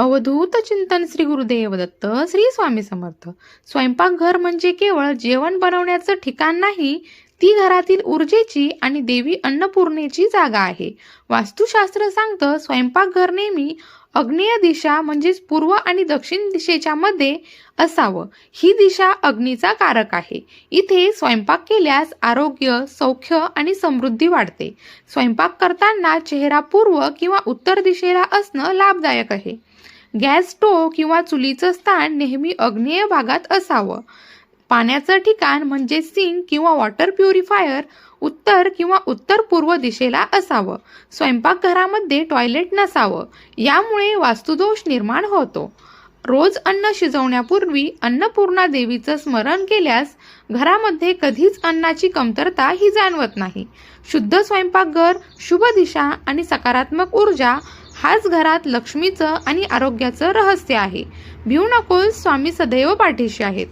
अवधूत चिंतन श्री गुरुदेव दत्त श्री स्वामी समर्थ. स्वयंपाकघर म्हणजे केवळ जेवण बनवण्याचं ठिकाण नाही ती घरातील ऊर्जेची आणि देवी अन्नपूर्णेची जागा आहे. वास्तुशास्त्र सांगतं स्वयंपाकघर नेहमी अग्नेय दिशा म्हणजेच पूर्व आणि दक्षिण दिशेच्या मध्ये असावं. ही दिशा अग्नीचा कारक आहे. इथे स्वयंपाक केल्यास आरोग्य सौख्य आणि समृद्धी वाढते. स्वयंपाक करताना चेहरा पूर्व किंवा उत्तर दिशेला असणं लाभदायक आहे. गॅस स्टोव्ह किंवा चुलीचं स्थान नेहमी अग्नेय भागात असावं. पाण्याचं ठिकाण म्हणजे सिंक किंवा वॉटर प्युरिफायर उत्तर किंवा उत्तर पूर्व दिशेला असावं. स्वयंपाकघरामध्ये टॉयलेट नसावं. यामुळे वास्तुदोष निर्माण होतो. रोज अन्न शिजवण्यापूर्वी अन्नपूर्णा देवीचं स्मरण केल्यास घरामध्ये कधीच अन्नाची कमतरता ही जाणवत नाही. शुद्ध स्वयंपाकघर शुभ दिशा आणि सकारात्मक ऊर्जा हाच घरात लक्ष्मीचं आणि आरोग्याचं रहस्य आहे. भिऊ नकोस स्वामी सदैव पाठीशी आहेत.